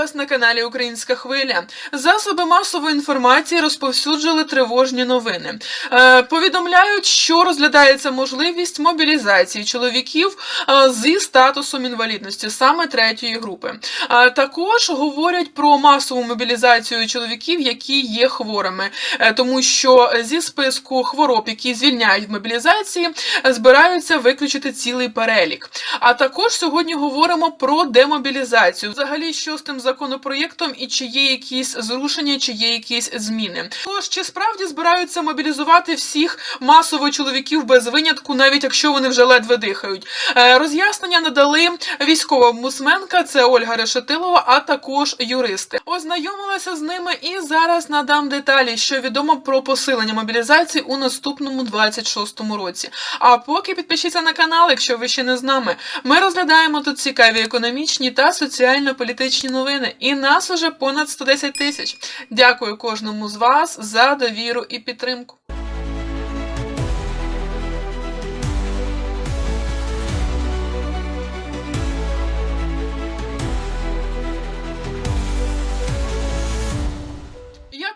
вас на каналі Українська Хвиля. Засоби масової інформації розповсюджили тривожні новини. Е, повідомляють, що розглядається можливість мобілізації чоловіків е, зі статусом інвалідності, саме третьої групи. Е, також говорять про масову мобілізацію чоловіків, які є хворими, е, тому що зі списку хвороб, які звільняють в мобілізації, е, збираються виключити цілий перелік. А також сьогодні говоримо про демобілізацію. Взагалі, що з тим законопроєктом і чи є якісь зрушення, чи є якісь зміни. Тож чи справді збираються мобілізувати всіх масово чоловіків без винятку, навіть якщо вони вже ледве дихають? Е, Роз'яснення надали військова омбудсменка, це Ольга Решетилова, а також юристи. Ознайомилася з ними і зараз надам деталі, що відомо про посилення мобілізації у наступному 26-му році. А поки підпишіться на канал, якщо ви ще не з нами. Ми розглядаємо тут цікаві економічні та соціально-політичні новини. І нас уже понад 110 тисяч. Дякую кожному з вас за довіру і підтримку.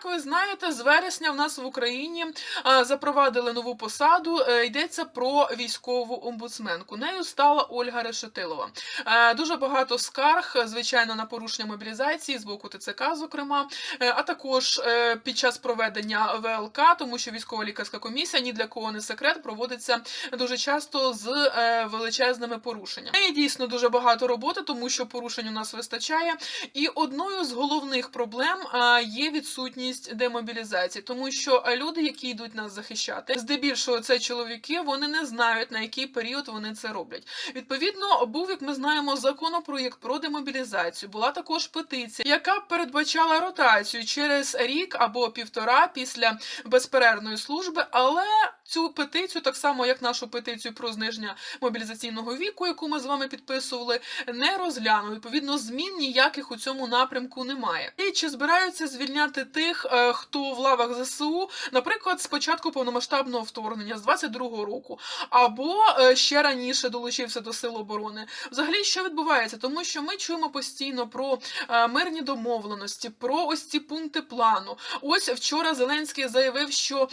Ви знаєте, з вересня в нас в Україні е, запровадили нову посаду. Е, йдеться про військову омбудсменку. Нею стала Ольга Решетилова. Е, дуже багато скарг, звичайно, на порушення мобілізації з боку ТЦК, зокрема, а також під час проведення ВЛК, тому що військова лікарська комісія ні для кого не секрет проводиться дуже часто з величезними порушеннями. Неї дійсно дуже багато роботи, тому що порушень у нас вистачає. І одною з головних проблем є відсутність демобілізації, тому що люди, які йдуть нас захищати, здебільшого це чоловіки, вони не знають на який період вони це роблять. Відповідно, був, як ми знаємо, законопроєкт про демобілізацію. Була також петиція, яка передбачала ротацію через рік або півтора після безперервної служби, але цю петицію, так само як нашу петицію про зниження мобілізаційного віку, яку ми з вами підписували, не розглянули. Відповідно, змін ніяких у цьому напрямку немає. І чи збираються звільняти тих, е, хто в лавах ЗСУ, наприклад, з початку повномасштабного вторгнення з 22-го року, або е, ще раніше долучився до сил оборони? Взагалі, що відбувається? Тому що ми чуємо постійно про е, мирні домовленості, про ось ці пункти плану. Ось вчора Зеленський заявив, що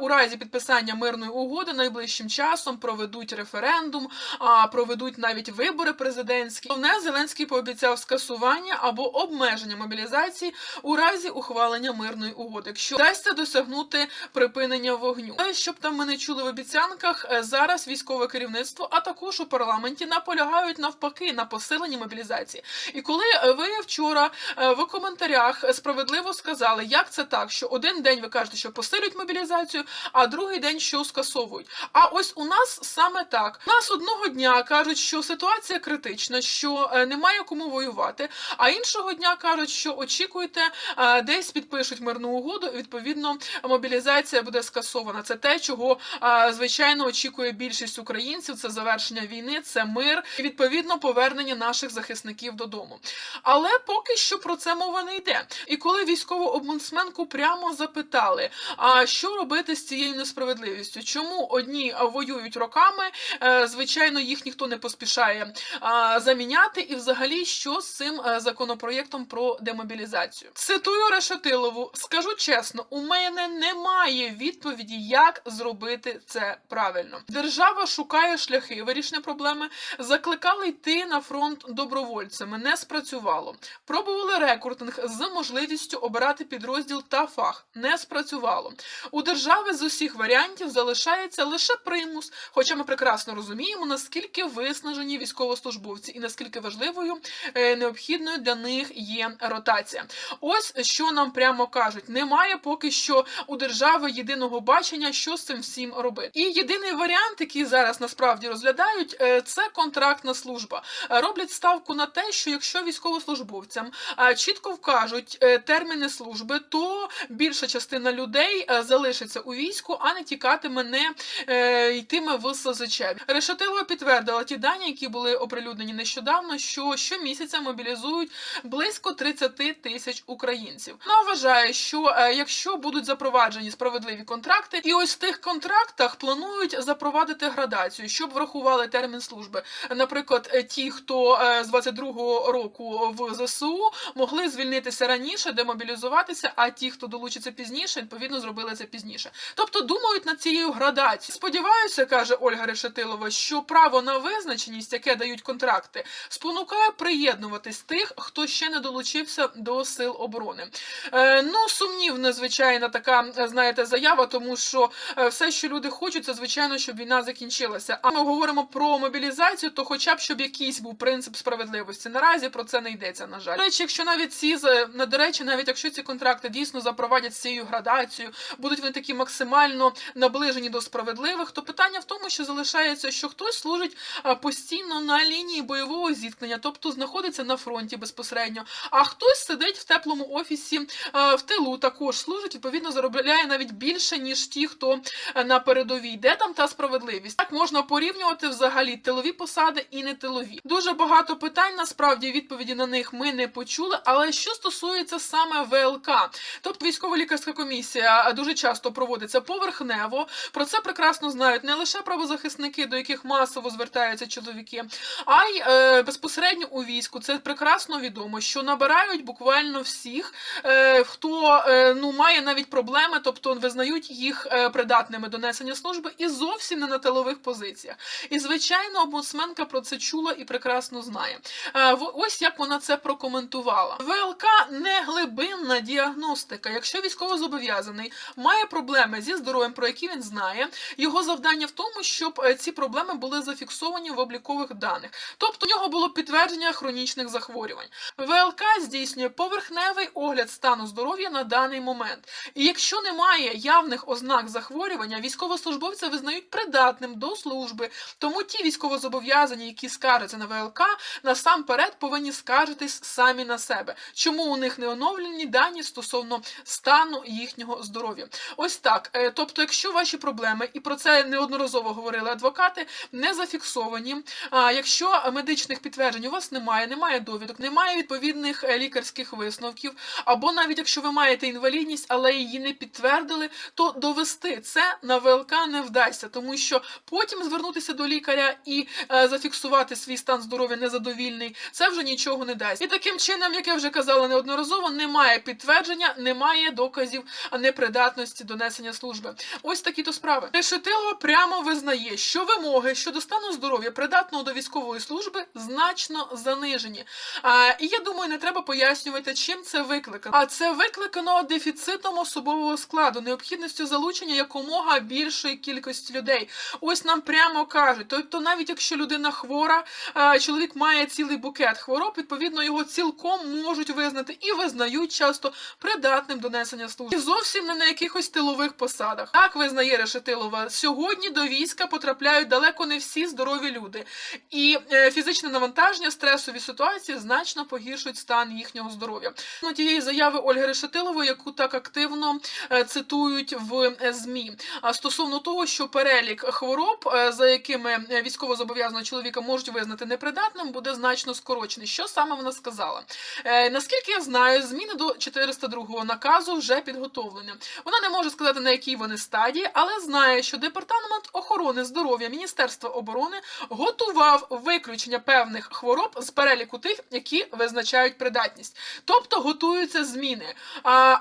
у разі підписання мирної угоди найближчим часом проведуть референдум, проведуть навіть вибори президентські. Головне, Зеленський пообіцяв скасування або обмеження мобілізації у разі ухвалення мирної угоди, якщо вдасться досягнути припинення вогню. Те, Щоб там ми не чули в обіцянках, е, зараз військове керівництво, а також у парламенті наполягають навпаки на посиленні мобілізації. І коли е, ви вчора е, в коментарях справедливо сказали, як це так, що один день ви кажете, що посилюють мобілізацію, а другий день що скасовують. А ось у нас саме так. У нас одного дня кажуть, що ситуація критична, що е, немає кому воювати. А іншого дня кажуть, що очікуйте, е, десь підпишуть мирну угоду. Відповідно, мобілізація буде скасована. Це те, чого звичайно очікує більшість українців. Це завершення війни, це мир і відповідно повернення наших захисників додому. Але поки що про це мова не йде. І коли військову омбудсменку прямо запитали, а що робити з цією несправедливістю? Чому одні воюють роками? е, Звичайно, їх ніхто не поспішає заміняти. І взагалі, що з цим е, законопроєктом про демобілізацію? Цитую Решетилову: скажу чесно, у мене немає відповіді, як зробити це правильно. Держава шукає шляхи вирішення проблеми. Закликали йти на фронт добровольцями. Не спрацювало. Пробували рекрутинг з можливістю обирати підрозділ та фах. Не спрацювало. У держави з усіх варіантів залишається лише примус. Хоча ми прекрасно розуміємо, наскільки виснажені військовослужбовці і наскільки важливою е, необхідною для них є ротація. Ось що нам прямо кажуть: немає поки що у держави єдиного бачення, що з цим всім робити. І єдиний варіант, який зараз насправді розглядають, е, це контрактна служба. Е, Роблять ставку на те, що якщо військовослужбовцям е, чітко вкажуть терміни служби, то більша частина людей залишиться у війську, а не тікатиме, не йтиме в СЗЧ. Решетилова підтвердила ті дані, які були оприлюднені нещодавно, що щомісяця мобілізують близько 30 тисяч українців. Вона вважає, що е, якщо будуть запроваджені справедливі контракти, і ось в тих контрактах планують запровадити градацію, щоб врахували термін служби. Наприклад, е, ті, хто е, з 22-го року в ЗСУ, могли звільнитися раніше, демобілізуватися, а ті, хто долучиться пізніше, відповідно зробили це пізніше. Тобто думають над цією градацією. Сподіваюся, каже Ольга Решетилова, що право на визначеність, яке дають контракти, спонукає приєднуватись тих, хто ще не долучився до сил оборони. Е, ну, сумнівна, звичайно, така, е, знаєте, заява, тому що е, все, що люди хочуть, це звичайно, щоб війна закінчилася. А ми говоримо про мобілізацію, то хоча б щоб якийсь був принцип справедливості. Наразі про це не йдеться. На жаль, до речі, якщо навіть ці до речі, навіть якщо ці контракти дійсно запровадять цією градацією, будуть вони такі максимально наближені до справедливих, то питання в тому, що залишається, що хтось служить постійно на лінії бойового зіткнення, тобто знаходиться на фронті безпосередньо, а хтось сидить в теплому офісі в тилу, також служить, відповідно заробляє навіть більше ніж ті, хто на передовій. Де там та справедливість? Так можна порівнювати взагалі тилові посади і не тилові. Дуже багато питань. Насправді відповіді на них ми не почули. Але що стосується саме ВЛК, тобто військово-лікарська комісія дуже часто проводиться поверхнево. Про це прекрасно знають не лише правозахисники, до яких масово звертаються чоловіки, а й е, безпосередньо у війську. Це прекрасно відомо, що набирають буквально всіх, е, хто е, ну має навіть проблеми, тобто визнають їх е, придатними до несення служби і зовсім не на тилових позиціях. І звичайно, омбудсменка про це чула і прекрасно знає. Е, ось як вона це прокоментувала. ВЛК не глибинна діагностика. Якщо військовозобов'язаний має проблеми зі здоров'ям, про які він знає, його завдання в тому, щоб ці проблеми були зафіксовані в облікових даних. Тобто у нього було підтвердження хронічних захворювань. ВЛК здійснює поверхневий огляд стану здоров'я на даний момент. І якщо немає явних ознак захворювання, військовослужбовця визнають придатним до служби. Тому ті військовозобов'язані, які скаржаться на ВЛК, насамперед повинні скаржитись самі на себе. Чому у них не оновлені дані стосовно стану їхнього здоров'я? Ось так. Е, Тобто, якщо ваші проблеми, і про це неодноразово говорили адвокати, не зафіксовані. Якщо медичних підтверджень у вас немає, немає довідок, немає відповідних е, лікарських висновків, або навіть якщо ви маєте інвалідність, але її не підтвердили, то довести це на ВЛК не вдасться, тому що потім звернутися до лікаря і е, зафіксувати свій стан здоров'я незадовільний, це вже нічого не дасть. І таким чином, як я вже казала неодноразово, немає підтвердження, немає доказів непридатності до несення служби. Ось такі то справи. Решетило прямо визнає, що вимоги щодо стану здоров'я придатного до військової служби значно занижені. А, і я думаю, не треба пояснювати, чим це викликано. А це викликано дефіцитом особового складу, необхідністю залучення якомога більшої кількості людей. Ось нам прямо кажуть. Тобто, навіть якщо людина хвора, чоловік має цілий букет хвороб, відповідно його цілком можуть визнати і визнають часто придатним до несення служби. І зовсім не на якихось тилових посадах. Так визнає Решетилова. Сьогодні до війська потрапляють далеко не всі здорові люди, і е, фізичне навантаження, стресові ситуації значно погіршують стан їхнього здоров'я. Тієї заяви Ольги Решетилової, яку так активно е, цитують в е, змі. Стосовно того, що перелік хвороб, е, за якими військовозобов'язаного чоловіка можуть визнати непридатним, буде значно скорочений. Що саме вона сказала? Наскільки я знаю, зміни до 402 наказу вже підготовлені. Вона не може сказати на якій вони стадії, але знає, що департамент охорони здоров'я Міністерства оборони готував виключення певних хвороб з переліку тих, які визначають придатність. Тобто готуються зміни.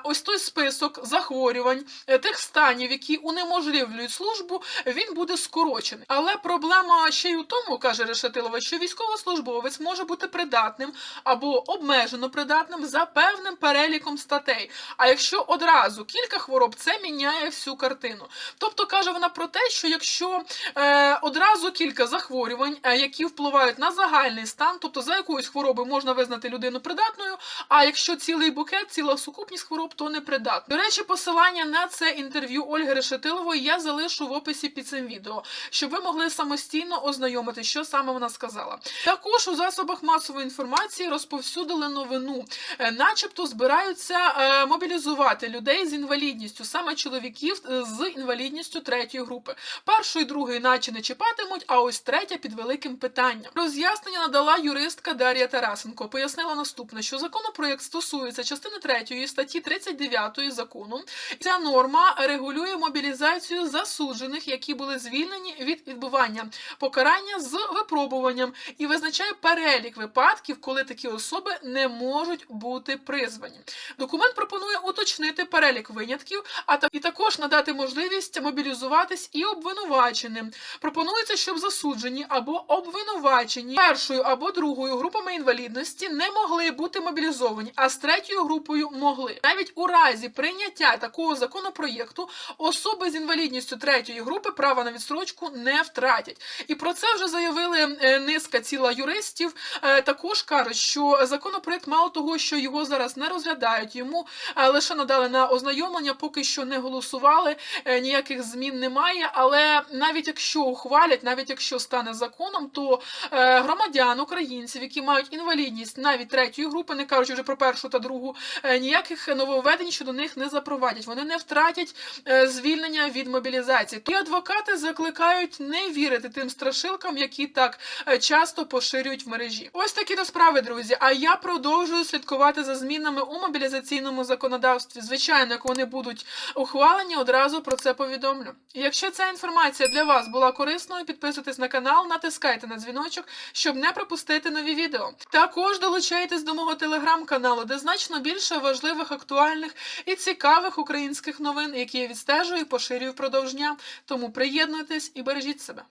Ось той список захворювань, е, тих станів, які унеможливлюють службу, він буде скорочений. Але проблема ще й у тому, каже Решетилова, що військовослужбовець може бути придатним або обмежено придатним за певним переліком статей. А якщо одразу кілька хвороб, це міняє всю картину. Тобто каже вона про те, що якщо е, одразу кілька захворювань, е, які впливають на загальний стан, тобто за якоюсь хворобою можна визнати людину придатною, а якщо цілий букет, ціла сукупність хвороб, то непридатна. До речі, посилання на це інтерв'ю Ольги Решетилової я залишу в описі під цим відео, щоб ви могли самостійно ознайомити, що саме вона сказала. Також у засобах масової інформації розповсюдили новину, Е, начебто збираються е, мобілізувати людей з інвалідністю, саме чоловіків е, з інвалідністю третьої групи. Першої, другої, наче не чіпатимуть, а ось третя під великим питанням. Роз'яснення надала юристка Дар'я Тарасенко. Пояснила наступне, що законопроєкт стосується частини третьої статті 39 закону. Ця норма регулює мобілізацію засуджених, які були звільнені від відбування покарання з випробуванням, і визначає перелік випадків, коли такі особи не можуть бути призвані. Документ пропонує уточнити перелік винятків, а та і також надати можливість мобілізуватись і обвинуваченим. Пропонується, щоб засуджені або обвинувачені першою або другою групами інвалідності не могли бути мобілізовані, а з третьою групою могли. Навіть у разі прийняття такого законопроєкту особи з інвалідністю третьої групи права на відстрочку не втратять. І про це вже заявили е, низка ціла юристів. Е, Також кажуть, що законопроект мало того, що його зараз не розглядають, йому е, лише надали на ознайомлення, поки що не голосували, ніяких змін немає. Але навіть якщо ухвалять, навіть якщо стане законом, то громадян, українців, які мають інвалідність навіть третьої групи, не кажучи вже про першу та другу, е, ніяких нововведень щодо них не запровадять. Вони не втратять е, звільнення від мобілізації. І адвокати закликають не вірити тим страшилкам, які так е, часто поширюють в мережі. Ось такі то справи, друзі. А я продовжую слідкувати за змінами у мобілізаційному законодавстві. Звичайно, як вони будуть ухвалені, одразу про це повідомлю. Якщо ця інформація для вас була корисною, підписуйтесь на канал, натискайте на дзвіночок, щоб не пропустити нові відео. Також долучайтесь до мого телеграм-каналу, де значно більше важливих, актуальних і цікавих українських новин, які я відстежую і поширюю впродовж дня. Тому приєднуйтесь і бережіть себе.